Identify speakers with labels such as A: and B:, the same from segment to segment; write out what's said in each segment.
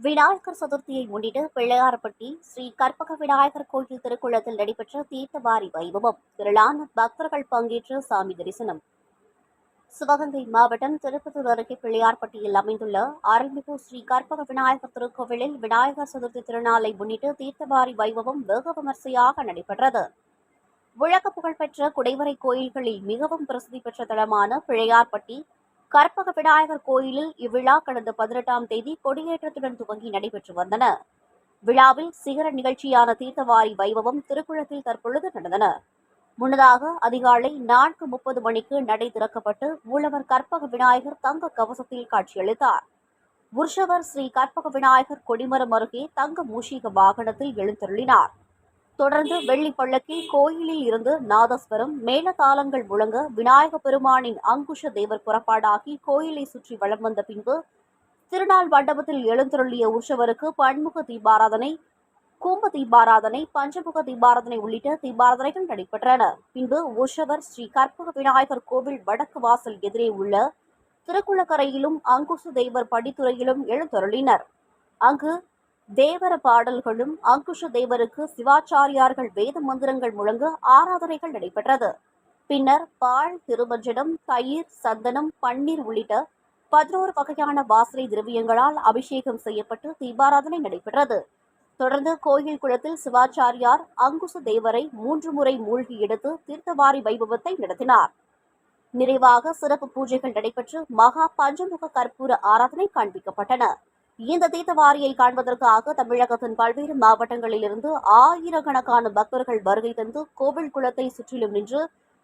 A: விநாயகர் சதுர்த்தியை முன்னிட்டு பிள்ளையார்பட்டி ஸ்ரீ கற்பக விநாயகர் கோயில் திருக்குளத்தில் நடைபெற்ற தீர்த்தவாரி வைபவம். திரளான பக்தர்கள் பங்கேற்று சாமி தரிசனம். சிவகங்கை மாவட்டம் திருப்பத்தூர் அருகே பிள்ளையார்பட்டியில் அமைந்துள்ள அருள்மிகு ஸ்ரீ கற்பக விநாயகர் திருக்கோவிலில் விநாயகர் சதுர்த்தி திருநாளை முன்னிட்டு தீர்த்தவாரி வைபவம் வெகு விமர்சையாக நடைபெற்றது. உலக புகழ்பெற்ற குடைவரை கோயில்களில் மிகவும் பிரசித்தி பெற்ற தலமான பிள்ளையார்பட்டி கற்பக விநாயகர் கோயிலில் இவ்விழா கடந்த பதினெட்டாம் தேதி கொடியேற்றத்துடன் துவங்கி நடைபெற்று வந்தன. விழாவில் சிகர நிகழ்ச்சியான தீர்த்தவாரி வைபவம் திருக்குளத்தில் தற்பொழுது நடந்தன. முன்னதாக அதிகாலை நான்கு முப்பது மணிக்கு நடை திறக்கப்பட்டு மூலவர் கற்பக விநாயகர் தங்க கவசத்தில் காட்சியளித்தார். உற்சவர் ஸ்ரீ கற்பக விநாயகர் கொடிமரம் அருகே தங்க மூஷிக வாகனத்தில் எழுந்தருளினார். தொடர்ந்து வெள்ளி பள்ளக்கில் கோயிலில் இருந்து நாதஸ்வரம் மேலதாளங்கள் முழங்க விநாயக பெருமானின் அங்குஷ தேவர் புறப்பாடாகி கோயிலை சுற்றி வளம் வந்த பின்பு திருநாள் மண்டபத்தில் எழுந்தருளிய உற்சவருக்கு பன்முக தீபாராதனை கும்ப தீபாராதனை பஞ்சமுக தீபாராதனை உள்ளிட்ட தீபாராதனைகள் நடைபெற்றன. பின்பு உற்சவர் ஸ்ரீ கற்பக விநாயகர் கோவில் வடக்கு வாசல் எதிரே உள்ள திருக்குளக்கரையிலும் அங்குச தேவர் படித்துறையிலும் எழுந்தருளினர். அங்கு தேவர பாடல்களும் அங்குஷ தேவருக்கு சிவாச்சாரியார்கள் வேத மந்திரங்கள் முழங்க ஆராதனைகள் நடைபெற்றது. பின்னர் பால் திருமஞ்சனம் தயிர் சந்தனம் பன்னீர் உள்ளிட்ட பதினோரு வகையான வாசனை திரவியங்களால் அபிஷேகம் செய்யப்பட்டு தீபாராதனை நடைபெற்றது. தொடர்ந்து கோயில் குளத்தில் சிவாச்சாரியார் அங்குச தேவரை மூன்று முறை மூழ்கி எடுத்து தீர்த்தவாரி வைபவத்தை நடத்தினார். நிறைவாக சிறப்பு பூஜைகள் நடைபெற்று மகா பஞ்சமுக கற்பூர ஆராதனை காண்பிக்கப்பட்டன. இந்த தீர்த்தவாரியை காண்பதற்காக தமிழகத்தின் பல்வேறு மாவட்டங்களிலிருந்து ஆயிரக்கணக்கான பக்தர்கள் வருகை தந்து கோவில் குளத்தை சுற்றிலும் நின்று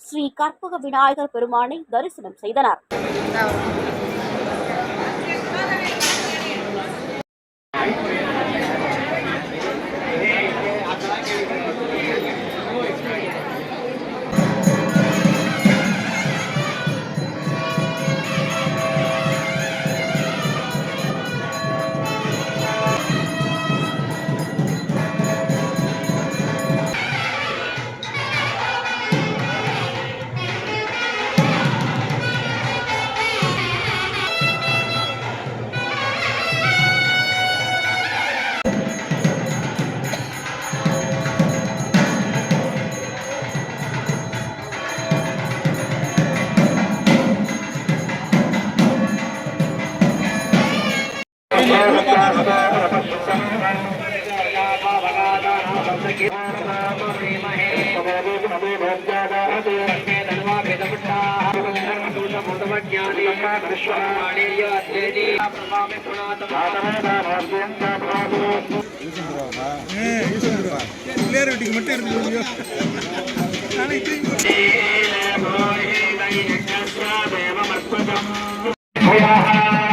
A: ஸ்ரீ கற்பக விநாயகர் பெருமானை தரிசனம் செய்தனர்.
B: பிள்ளையார் வீட்டுக்கு மட்டும் இருந்து முடியும் நாளைக்கு கொஞ்சம்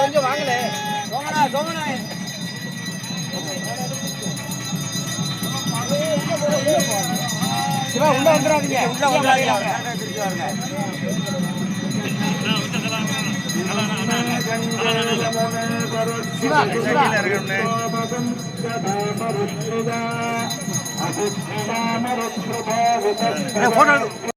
B: கொஞ்சம்
C: வாங்கல. சோமனா சோமனா. சிவா உள்ள வந்துடாதீங்க. உள்ள வந்துடாதீங்க. சிவா சிவா. போட்டோ